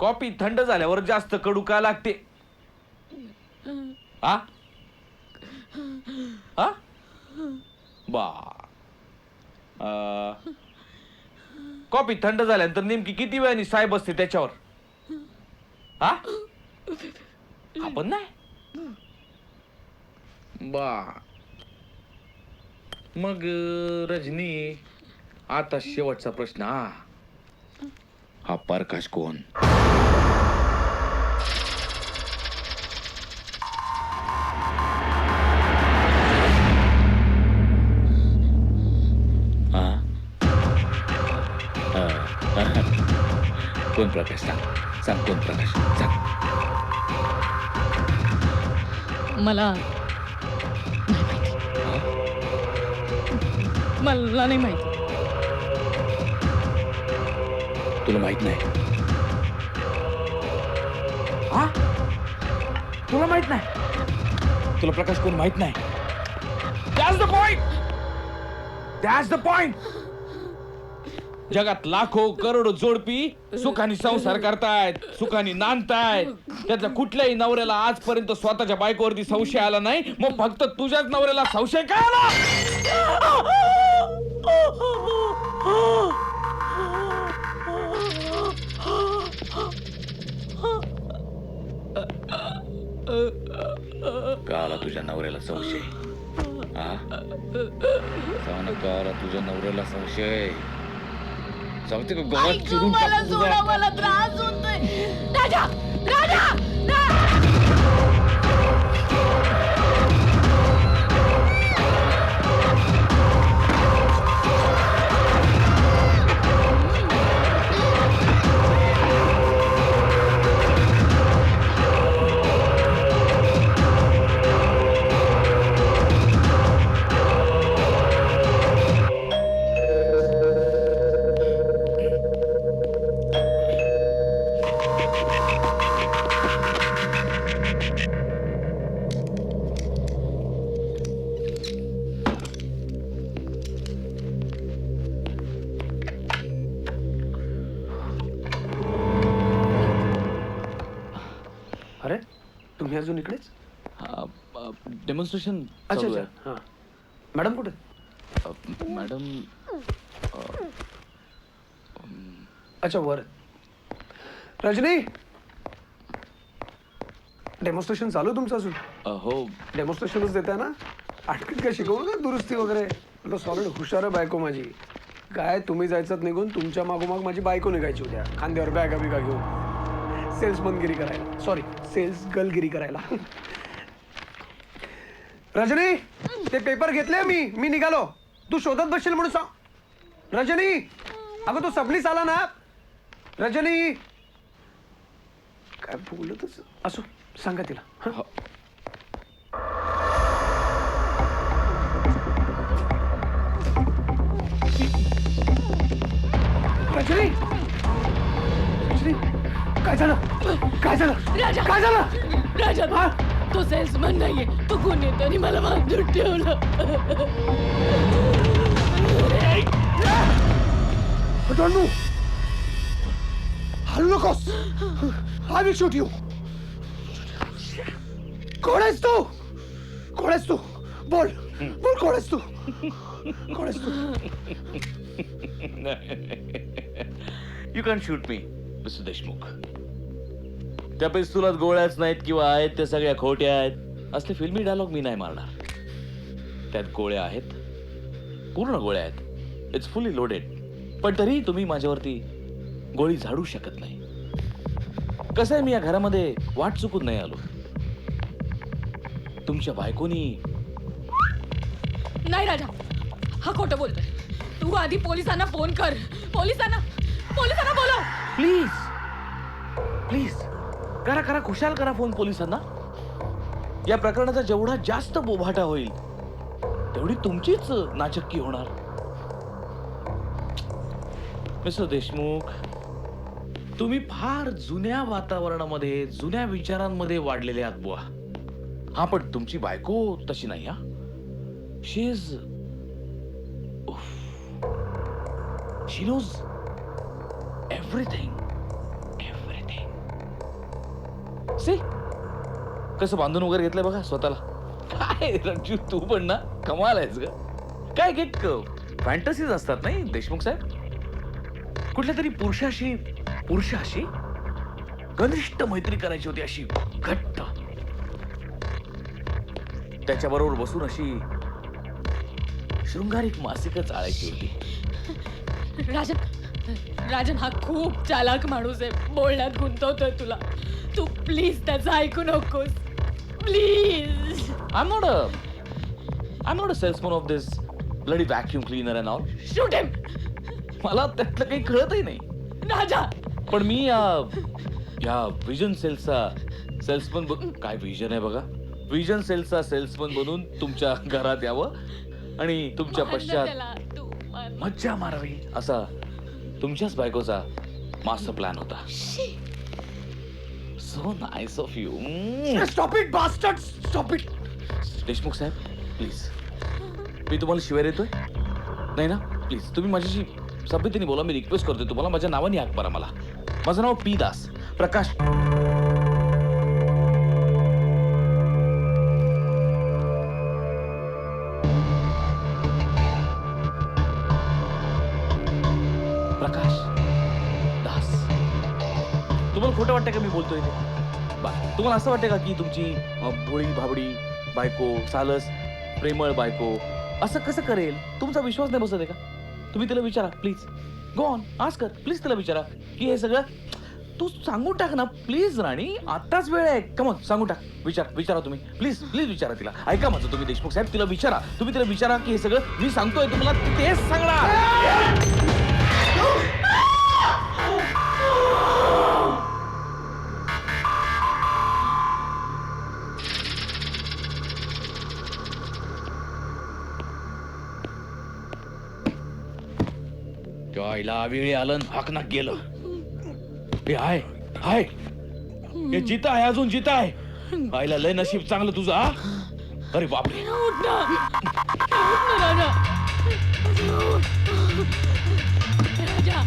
Coffee थंड झाल्यावर जास्त कडू का लागते? आ? आ? बा. अं, कॉफी थंड झाल्यानंतर नेमकी किती वेळाने साहेब असते त्याच्यावर? हा आपण नाही? बा. मग रजनी आता शेवटचा प्रश्न हा. हा प्रकाश कोण? कोण प्रकाश सांग. सांग कोण प्रकाश सांग. मला नाही माहिती मला नाही माहिती. तुला माहीत नाही? हा? तुला माहीत नाही? तुला प्रकाश कोण माहीत नाही? That's the point. That's the point. जगात लाखो करोड जोडपी सुखाने संसार करतायत सुखाने नांदतायत. त्याच्या कुठल्याही नवऱ्याला आजपर्यंत स्वतःच्या बायकोवरती संशय आला नाही. मग फक्त तुझ्याच नवऱ्याला संशय काय आला? का आला तुझ्या नवऱ्याला संशय? हा सांग ना का आला तुझ्या नवऱ्याला संशय? सांगते का गवत चिरून टाकू सोडा तुझा? मला त्रास होतोय राजा राजा डेमॉन्स्ट्रेशन अच्छा अच्छा हां. मॅडम कुठे? मॅडम अच्छा वर. रजनी! डेमॉन्स्ट्रेशन चालू आहे तुमचं अजून? हो. डेमॉन्स्ट्रेशनच देत आहे ना? आठवीत काय शिकवू का दुरुस्ती वगैरे? म्हटलं सॉलिड हुशार आहे बायको माझी. काय तुम्ही जायचं निघून तुमच्या मागोमाग माझी बायको निघायची उद्या खांद्यावर बॅगा बिगा घेऊन. सेल्समनगिरी करायला. सॉरी सेल्स गर्लगिरी करायला. रजनी ते पेपर घेतले मी मी निघालो. तू शोधत बसशील म्हणून सांग. रजनी अगं तू सबलीस आला ना. रजनी. काय बोलतच असो सांगा तिला. हं? रजनी. रजनी काय झालं? काय झालं? राजा. काय झालं? राजा. हा? तो सेल्समन नाहीये. तो कोणीतरी मला बांधून ठेवलं. डोंट मूव हलू नकोस. आय विल शूट यू कोण आहेस तू? कोण आहेस तू? बोल. बोल कोण आहेस तू? कोण आहेस तू? You can shoot me mister Deshmukh त्या पिस्तुलात गोळ्याच नाहीत किंवा आहेत त्या सगळ्या खोट्या आहेत. असले फिल्मी डायलॉग मी नाही मारणार. त्यात गोळ्या आहेत. पूर्ण गोळ्या आहेत. इट्स फुली लोडेड पण तरीही तुम्ही माझ्यावरती गोळी झाडू शकत नाही. कसं आहे मी या घरामध्ये वाट चुकून नाही आलो? तुमच्या बायकोनी नाही राजा. हा खोटं बोलतोय. तू आधी पोलिसांना फोन कर. पोलिसांना पोलिसांना बोलव. प्लीज प्लीज करा करा खुशाल करा फोन पोलिसांना. या प्रकरणाचा जेवढा जास्त बोभाटा होईल तेवढी तुमचीच नाचक्की होणार. मिस्टर देशमुख तुम्ही फार जुन्या वातावरणामध्ये जुन्या विचारांमध्ये वाढलेले आहात बुवा. हा पण तुमची बायको तशी नाही हा. She is she knows everything everything see? कसं बांधून वगैरे घेतलंय बघा स्वतःला. काय रंजू तू पण ना कमाल आहेस ग. काय एक फॅन्टसीज असतात नाही देशमुख साहेब? कुठल्या तरी पुरुषाशी पुरुषाशी घनिष्ठ मैत्री करायची होती अशी घट्ट. त्याच्याबरोबर बसून अशी शृंगारिक मासिक चाळायची होती. राजन राजन हा खूप चालाक माणूस आहे. बोलण्यात गुंतवतोय तुला. तू प्लीज त्याचं ऐकू नकोस. Please I am not a I am not a salesman of this bloody vacuum cleaner and all shoot him मला त्यातलं काही कळतही नाही. राजा. पण मी या या विजन सेल्सचा सेल्समन काय विजन आहे बघा. विजन सेल्सचा सेल्समन बनून तुमच्या घरात यावं आणि तुमच्या पश्चात. मज्जा मारावी असा तुमच्याच बायकोचा मास्टर प्लॅन होता. So nice of you stop it bastard stop it Deshmukh saheb please मी तुम्हाला शिवाय येतोय नाही ना? प्लीज तुम्ही माझ्याशी सभ्यतेने बोला मी रिक्वेस्ट करतोय. तुम्हाला माझ्या नावाने हाक मारा मला. माझं नाव पी दास. प्रकाश प्रकाश. तुम्हाला खोटं वाटतंय का मी बोलतोय ते? बा तुम्हाला असं वाटतं का की तुमची अं, भोळी भाबडी बायको सालस प्रेमळ बायको असं कसं करेल? तुमचा विश्वास नाही बसत आहे का? तुम्ही तिला विचारा प्लीज गो ऑन आज कर प्लीज तिला विचारा की हे सगळं तू सांगून टाक ना प्लीज राणी. आताच वेळ आहे. कमन सांगून टाक. विचार विचारा तुम्ही. प्लीज प्लीज विचारा तिला. ऐका माझं तुम्ही देशमुख साहेब तिला विचारा. तुम्ही तिला विचारा की हे सगळं मी सांगतोय तुम्हाला तेच सांगणार. आईला वेळी आलं हाकनाक गेलं. हे हाय हाय. हे जिता आहे अजून जिता आहे. आईला लय नशीब चांगलं तुझं अरे बापरे. राजा